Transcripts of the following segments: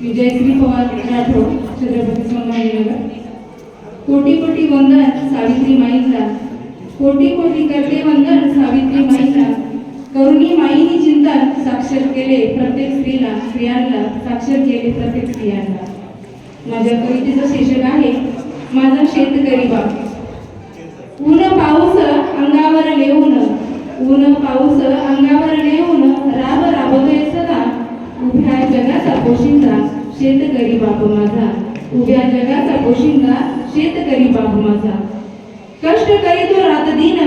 विजयश्री पवार राठोड छत्रपती संभाजीनगर. कोटी कोटी वंदन सावित्री माईला कोटी कोटी करते वंदन सावित्री माईला करुणी माईनी चिंतन साक्षर केले प्रत्येक स्त्रीला स्त्रियांना साक्षर केले प्रत्येक स्त्रियांना. माझ्या कवितेचं शीर्षक आहे माझा शेतकरी बाप. ऊन पाऊस अंगावर लेऊन ऊन पाऊस अंगावर लेऊन राबर पोशिंदा शेतकरी बाप माझा. उभ्या जगाचा पोशिंदा शेतकरी बाप माझा. कष्ट करीतो रात दिन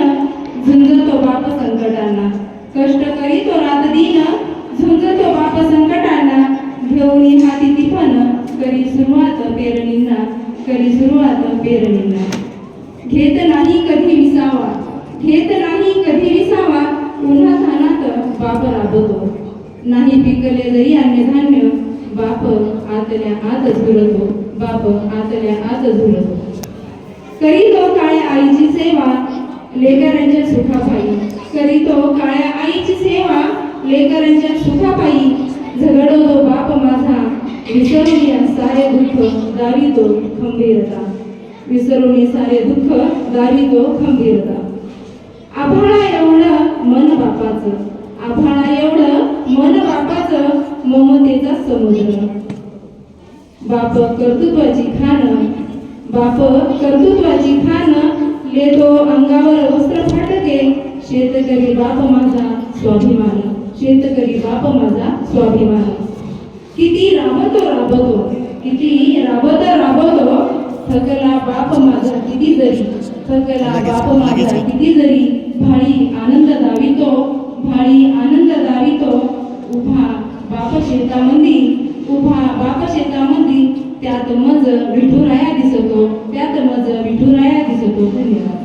झुंजतो बाप संकटांना. कष्ट करीतो रात दिन झुंजतो बाप संकटांना. घेऊन हाती तिफन करी सुरुवात पेरणींना करी सुरुवात पेरणींना घेत नाही कधी विसावा. घेत नाही कधी विसावा. उन्हा धानात बाप राबतो. नाही पिकले जरी अन्नधान्य बाप आतल्या आतच झुलतो बाप आतल्या आत झुलतो करीतो काळ्या आईची सेवा लेकरांच्या सुखापायी. करीतो काळ्या आईची सेवा लेकरांच्या सुखापायी. झगडतो बाप माझा विसरून या सारे दुःख दावितो खंबीरता. विसरून सारे दुःख दावितो खंबीरता. आभाळा ममतेचा समुद्र. बाप कर्तृत्वाची खान बाप कर्तृत्वाची खान लेतो अंगावर वस्त्र फाटके शेतकरी बाप माझा स्वाभिमान शेतकरी बाप माझा स्वाभिमान. किती राबतो राबतो किती राबतो राबतो थकला बाप माझा किती जरी थकला बाप माझा किती जरी भाळी आनंद दावितो भाळी शेतामध्ये उभा बाप शेतामध्ये त्यात मज विठुराया दिसतो त्यात मज विठुराया दिसतो. धन्यवाद.